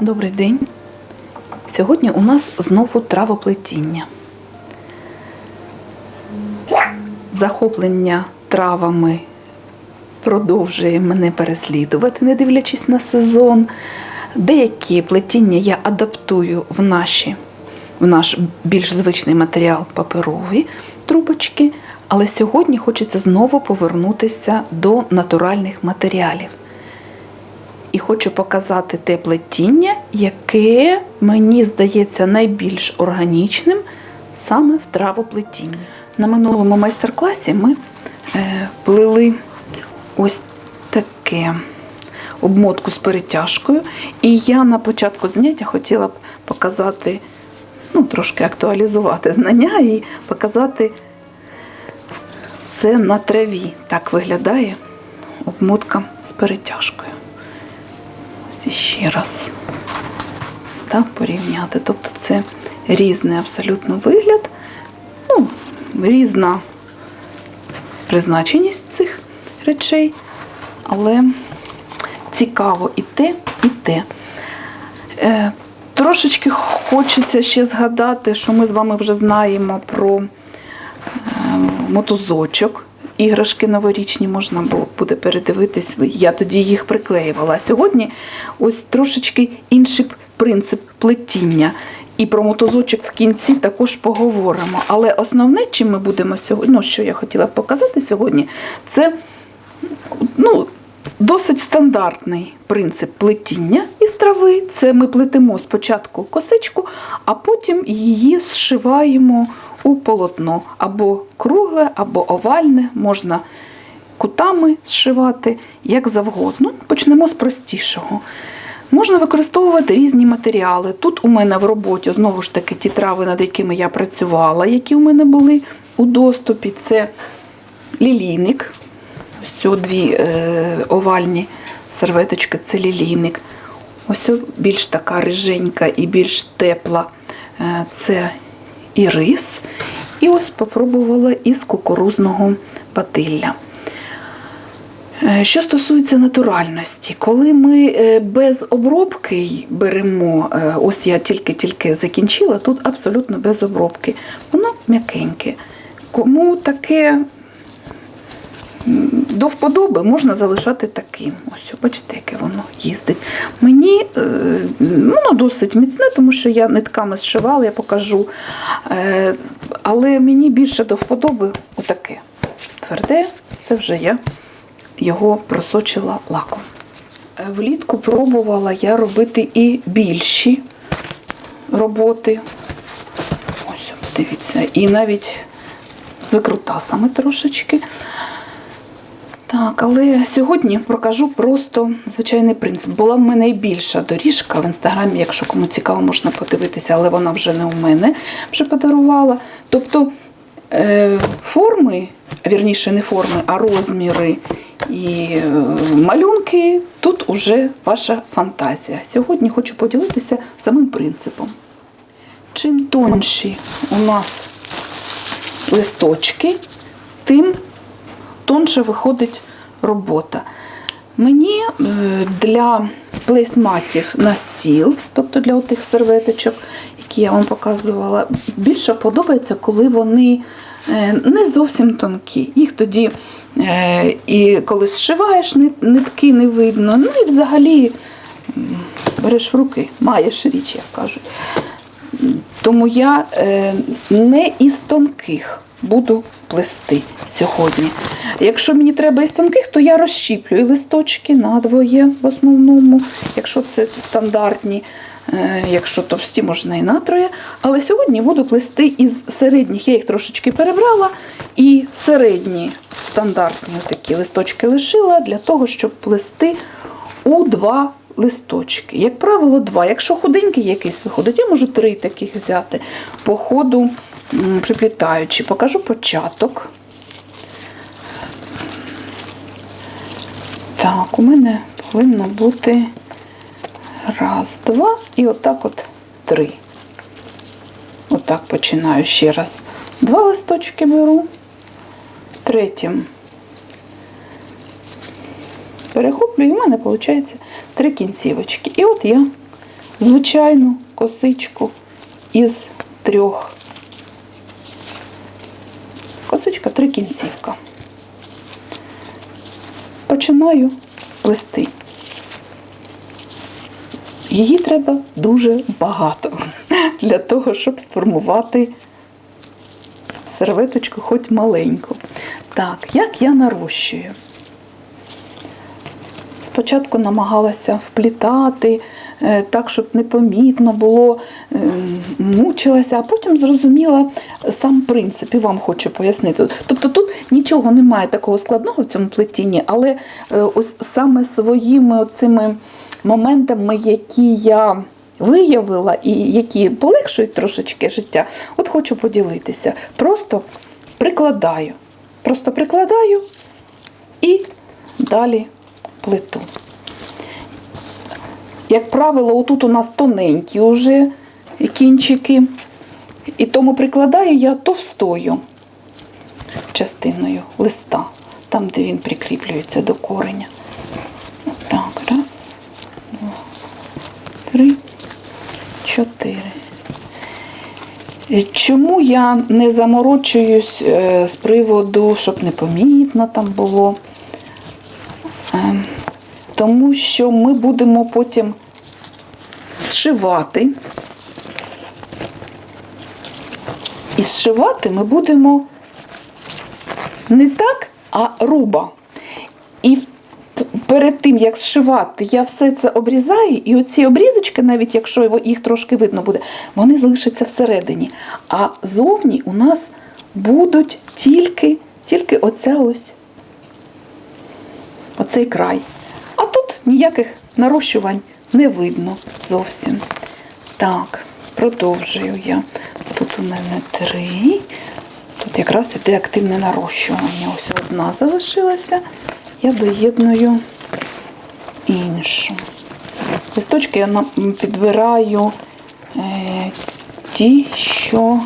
Добрий день. Сьогодні у нас знову травоплетіння. Захоплення травами продовжує мене переслідувати, не дивлячись на сезон. Деякі плетіння я адаптую в, наші, в наш більш звичний матеріал паперові трубочки, але сьогодні хочеться знову повернутися до натуральних матеріалів. І хочу показати те плетіння, яке мені здається найбільш органічним саме в травоплетінні. На минулому майстер-класі ми е, плели ось таке обмотку з перетяжкою. І я на початку заняття хотіла б показати, ну, трошки актуалізувати знання і показати це на траві. Так виглядає обмотка з перетяжкою. Ось ще раз так, порівняти. Тобто це різний абсолютно вигляд, ну, різна призначеність цих речей, але цікаво і те, і те. Трошечки хочеться ще згадати, що ми з вами вже знаємо про е, мотузочок. Іграшки новорічні можна було буде передивитись. Я тоді їх приклеювала. Сьогодні ось трошечки інший принцип плетіння. І про мотузочок в кінці також поговоримо. Але основне, чим ми будемо сьогодні, ну, що я хотіла показати сьогодні, це ну, досить стандартний принцип плетіння трави. Це ми плетемо спочатку косичку, а потім її зшиваємо у полотно або кругле, або овальне, можна кутами зшивати, як завгодно. Почнемо з простішого. Можна використовувати різні матеріали. Тут у мене в роботі, знову ж таки, ті трави, над якими я працювала, які у мене були у доступі. Це лілійник. Ось дві е, овальні серветочки це лілійник. Ось більш така риженька і більш тепла е, це ірис. І ось попробувала із кукурузного батилля. Е, Що стосується натуральності, коли ми е, без обробки беремо, ось я тільки-тільки закінчила, тут абсолютно без обробки, воно м'якеньке. Кому таке до вподоби можна залишати таким. Ось, бачите, яке воно їздить. Мені е, воно досить міцне, тому що я нитками зшивала, я покажу. Е, Але мені більше до вподоби отаке. Тверде, це вже я його просочила лаком. Е, Влітку пробувала я робити і більші роботи. Ось, дивіться, і навіть з викрутасами трошечки. Так, але сьогодні покажу просто звичайний принцип. Була в мене і більша доріжка в інстаграмі, якщо кому цікаво, можна подивитися, але вона вже не у мене вже подарувала. Тобто е, форми, вірніше, не форми, а розміри і е, малюнки тут уже ваша фантазія. Сьогодні хочу поділитися самим принципом. Чим тонші у нас листочки, тим тонше виходить робота. Мені е, для плейсматів на стіл, тобто для тих серветочок, які я вам показувала, більше подобається, коли вони е, не зовсім тонкі. Їх тоді е, і коли зшиваєш, нитки не видно. Ну і взагалі береш в руки, маєш річ, як кажуть. Тому я не із тонких буду плести сьогодні. Якщо мені треба із тонких, то я розщіплюю листочки надвоє в основному, якщо це стандартні, е, якщо товсті, можна і натроє. Але сьогодні буду плести із середніх, я їх трошечки перебрала, і середні стандартні такі листочки лишила для того, щоб плести у два листочки. Як правило, два. Якщо худенький якийсь виходить, я можу три таких взяти по ходу приплітаючи. Покажу початок. Так, у мене повинно бути раз, два і отак от три. Отак починаю ще раз. Два листочки беру, третім перехоплюю, і в мене виходить три кінцівочки. І от я звичайну косичку із трьох. Косичка, три кінцівка. Починаю плести. Її треба дуже багато для того, щоб сформувати серветочку хоч маленьку. Так, як я нарощую? Спочатку намагалася вплітати е, так, щоб непомітно було, мучилася, а потім зрозуміла сам принцип і вам хочу пояснити. Тобто тут нічого немає такого складного в цьому плетінні, але е, ось саме своїми оцими моментами, які я виявила і які полегшують трошечки життя, от хочу поділитися. Просто прикладаю. Просто прикладаю і далі плиту. Як правило, отут у нас тоненькі вже кінчики, і тому прикладаю я товстою частиною листа, там, де він прикріплюється до кореня. Так, раз, два, три, чотири. Чому я не заморочуюсь е, з приводу, щоб непомітно там було? Ем, Тому що ми будемо потім зшивати. І зшивати ми будемо не так, а руба. І перед тим, як зшивати, я все це обрізаю, і оці обрізочки, навіть якщо їх трошки видно буде, вони залишаться всередині. А зовні у нас будуть тільки, тільки оця ось оцей край. А тут ніяких нарощувань не видно зовсім. Так, продовжую я. Тут у мене три. Тут якраз іде активне нарощування. Ось одна залишилася. Я доєдную іншу. Листочки я підбираю е, ті, що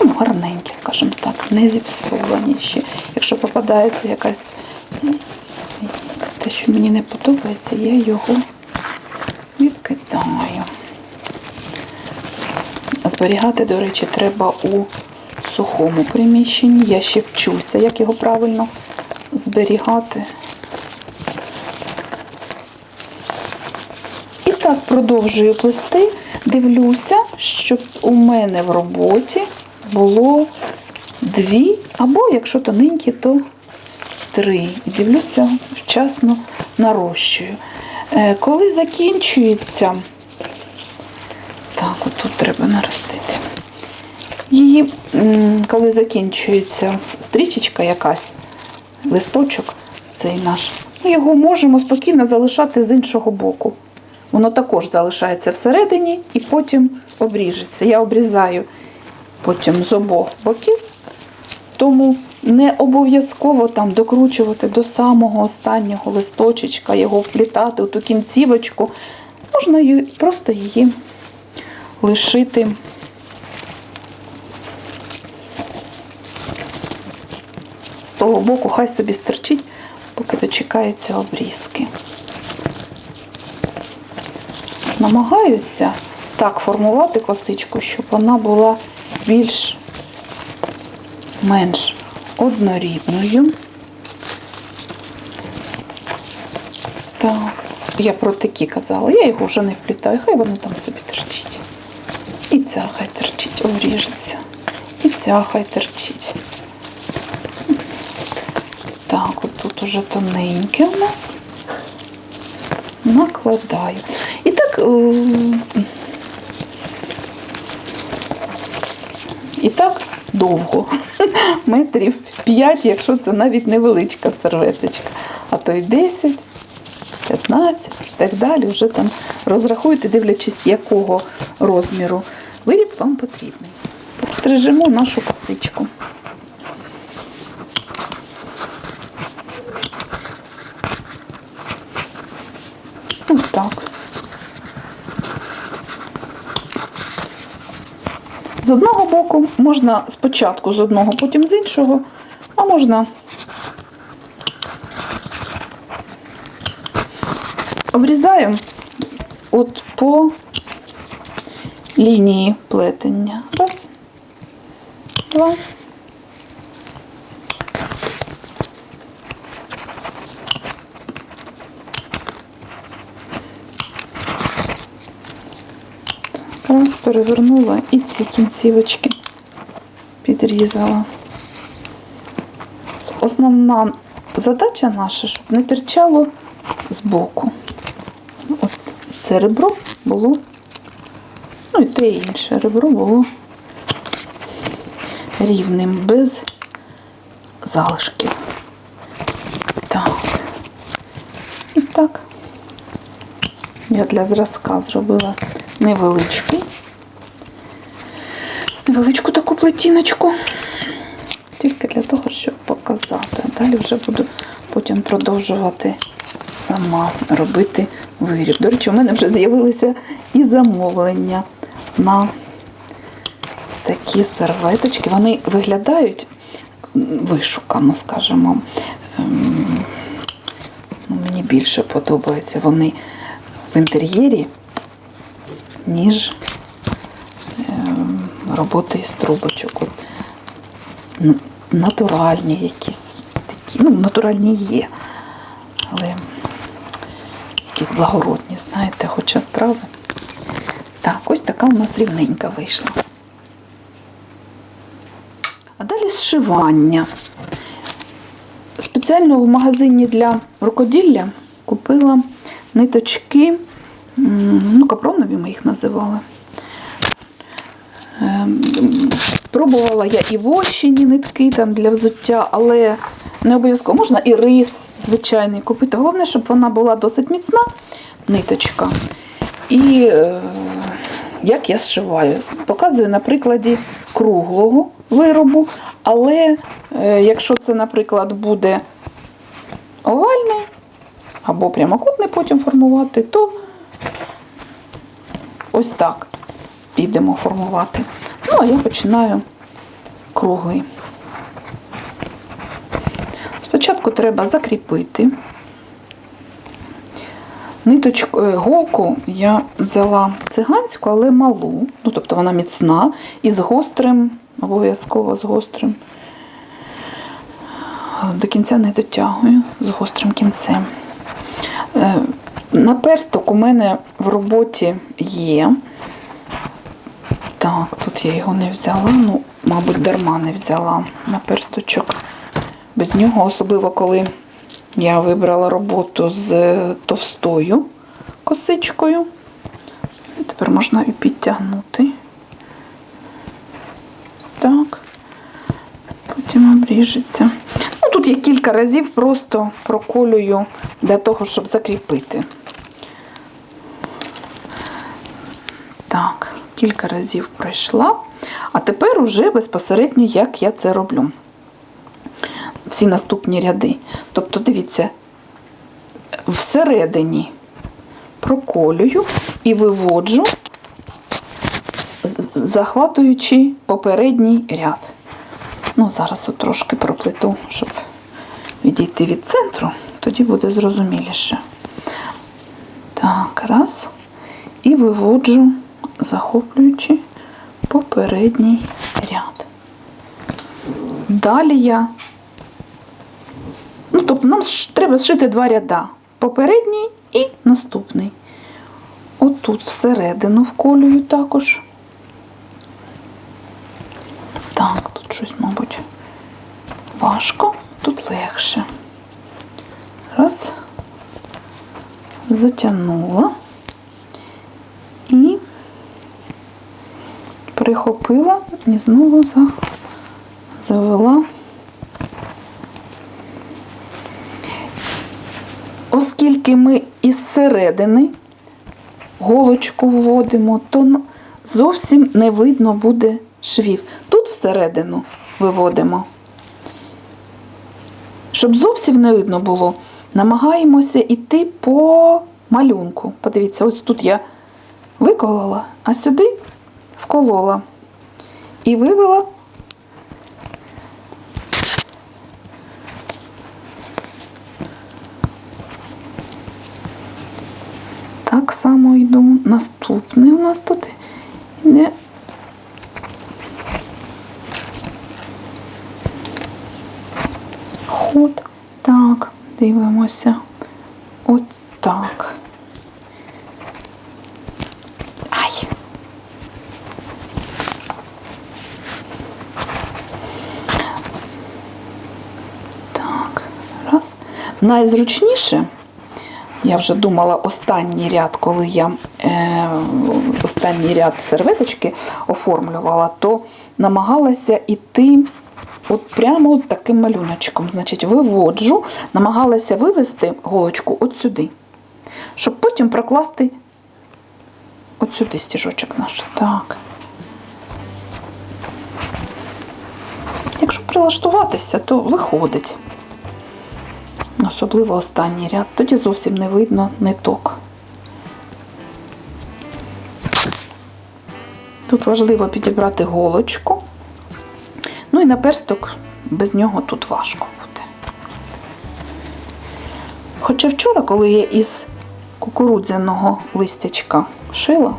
ну, гарненькі, скажімо так, не зіпсовані ще. Якщо попадається якась те, що мені не подобається, я його відкидаю. Зберігати, до речі, треба у сухому приміщенні. Я ще вчуся, як його правильно зберігати. І так продовжую плести. Дивлюся, щоб у мене в роботі було дві, або якщо тоненькі, то три. Дивлюся, вчасно нарощую. Е, Коли закінчується, так, отут треба наростити. Її, коли закінчується стрічечка якась, листочок, цей наш, ми його можемо спокійно залишати з іншого боку. Воно також залишається всередині і потім обріжеться. Я обрізаю потім з обох боків, тому не обов'язково там докручувати до самого останнього листочечка, його вплітати у ту кінцівочку. Можна просто її лишити. З того боку, хай собі стерчить, поки дочекається обрізки. Намагаюся так формувати косичку, щоб вона була більш менш однорідною. Так, я про такі казала, я його вже не вплітаю, хай воно там собі терчить. І ця хай терчить, обріжеться. І ця хай терчить. Так, от тут уже тоненьке у нас. Накладаю. І так. е, І так довго. Метрів 5, якщо це навіть невеличка серветочка. А то й 10, 15 і так далі. Вже там розрахуйте, дивлячись, якого розміру виріб вам потрібний. Стрижемо нашу косичку. Ось так. Одного боку можна спочатку з одного, потім з іншого, а можна обрізаємо от по лінії плетення. Раз, два. Раз перевернула і ці кінцівочки підрізала. Основна задача наша, щоб не терчало збоку. От це ребро було, ну і те інше ребро було рівним, без залишків. Так. І так. Я для зразка зробила невеличкий. Невеличку таку плетіночку. Тільки для того, щоб показати. Далі вже буду потім продовжувати сама робити виріб. До речі, у мене вже з'явилися і замовлення на такі серветочки. Вони виглядають вишукано, скажімо. Ем, ну, Мені більше подобаються вони в інтер'єрі, ніж ем, роботи із трубочок. Натуральні якісь такі, ну, натуральні є, але якісь благородні, знаєте, хоча трави. Так, ось така у нас рівненька вийшла. А далі зшивання. Спеціально в магазині для рукоділля купила ниточки, ну, капронові ми їх називали. Ем, Пробувала я і вощені нитки там для взуття, але не обов'язково можна і рис звичайний купити. Головне, щоб вона була досить міцна ниточка. І е, як я зшиваю? Показую на прикладі круглого виробу, але е, якщо це, наприклад, буде овальний або прямокутний потім формувати, то ось так підемо формувати. Ну, а я починаю круглий. Спочатку треба закріпити. Ниточку, е, голку я взяла циганську, але малу. Ну, тобто вона міцна і з гострим, обов'язково з гострим. До кінця не дотягую з гострим кінцем. Е, Наперсток у мене в роботі є. Так, тут я його не взяла, ну, мабуть, дарма не взяла наперсточок. Без нього, особливо коли я вибрала роботу з товстою косичкою. Тепер можна і підтягнути. Так. Потім обріжеться. Ну, тут я кілька разів просто проколюю для того, щоб закріпити. Так, кілька разів пройшла. А тепер уже безпосередньо, як я це роблю. Всі наступні ряди. Тобто, дивіться, всередині проколюю і виводжу, захватуючи попередній ряд. Ну, зараз от трошки проплету, щоб відійти від центру, тоді буде зрозуміліше. Так, раз. І виводжу, захоплюючи попередній ряд. Далі я. Ну, тобто нам треба зшити два ряда. Попередній і наступний. Отут всередину вколюю також. Так, тут щось, мабуть, важко, тут легше. Раз. Затягнула і прихопила і знову завела. Оскільки ми із середини голочку вводимо, то зовсім не видно буде швів. Тут всередину виводимо. Щоб зовсім не видно було, намагаємося йти по малюнку. Подивіться, ось тут я виколола, а сюди вколола. І вивела. Так само йду. Наступний у нас тут не. Ход. Так, дивимося. От так. Ай. Так, раз. Найзручніше, я вже думала, останній ряд, коли я е, останній ряд серветочки оформлювала, то намагалася йти от прямо от таким малюночком. Значить, виводжу, намагалася вивести голочку от сюди, щоб потім прокласти от сюди стіжочок наш. Так. Якщо прилаштуватися, то виходить. Особливо останній ряд. Тоді зовсім не видно ниток. Тут важливо підібрати голочку. Ну і наперсток без нього тут важко буде. Хоча вчора, коли я із кукурудзяного листячка шила,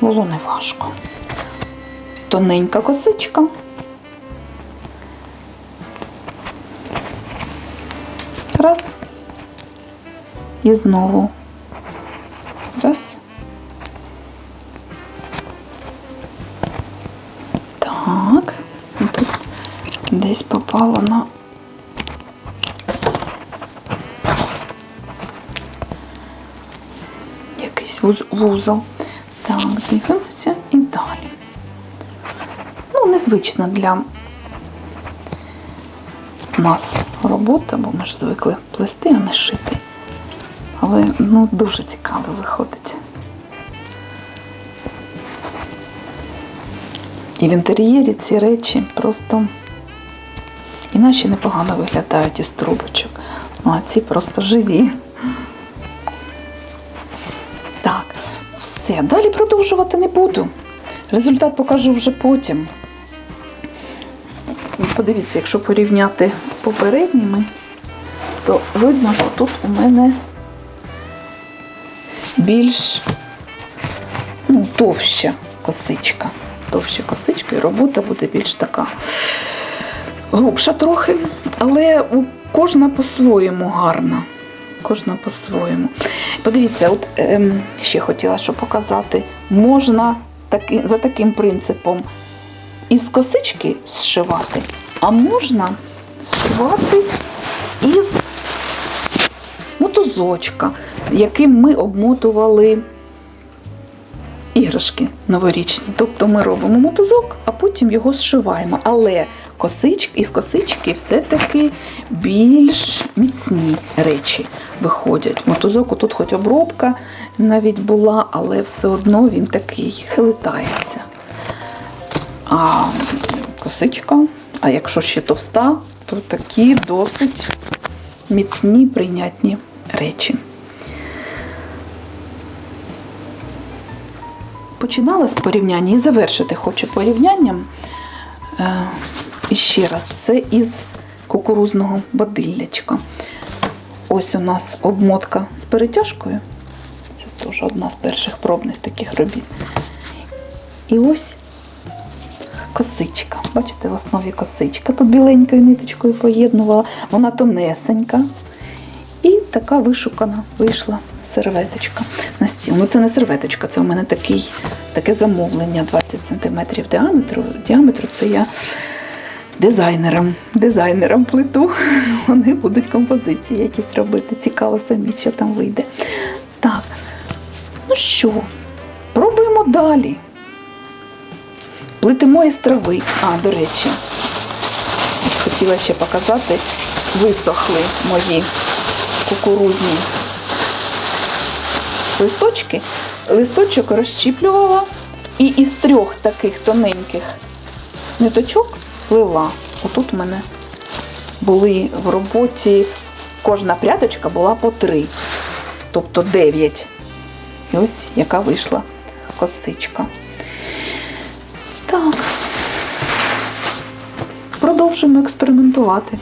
було не важко. Тоненька косичка. Раз. І знову. Раз. Так. Тут десь попало на. Якийсь вуз- вузол. Так, дивимося і далі. Ну, незвично для нас робота, бо ми ж звикли плести, а не шити. Але ну, дуже цікаво виходить. І в інтер'єрі ці речі просто і наші непогано виглядають із трубочок. Ну, а ці просто живі. Так, все. Далі продовжувати не буду. Результат покажу вже потім. Подивіться, якщо порівняти з попередніми, то видно, що тут у мене більш ну, товща косичка. Товща косичка, і робота буде більш така грубша трохи, але кожна по-своєму гарна. Кожна по-своєму. Подивіться, от ем, ще хотіла що показати. Можна таки, за таким принципом із косички зшивати, а можна зшивати із мотузочка, яким ми обмотували іграшки новорічні. Тобто ми робимо мотузок, а потім його зшиваємо. Але косички, із косички все-таки більш міцні речі виходять. Мотузок тут хоч обробка навіть була, але все одно він такий хилитається. А косичка, а якщо ще товста, то такі досить міцні, прийнятні речі. Починала з порівняння і завершити хочу порівнянням. Е, І ще раз, це із кукурузного бадиллячка. Ось у нас обмотка з перетяжкою. Це теж одна з перших пробних таких робіт. І ось косичка. Бачите, в основі косичка. Тут біленькою ниточкою поєднувала. Вона тонесенька. І така вишукана вийшла серветочка на стіл. Ну це не серветочка, це у мене такий, таке замовлення 20 см діаметру. Діаметру це я дизайнерам, дизайнерам плиту. Вони будуть композиції якісь робити. Цікаво самі, що там вийде. Так, ну що, пробуємо далі. Плетимо із трави. А, до речі, хотіла ще показати, висохли мої кукурудні листочки. Листочок розщіплювала і із трьох таких тоненьких ниточок плела. Отут у мене були в роботі, кожна прядочка була по три, тобто дев'ять. І ось яка вийшла косичка. Продовжимо експериментувати.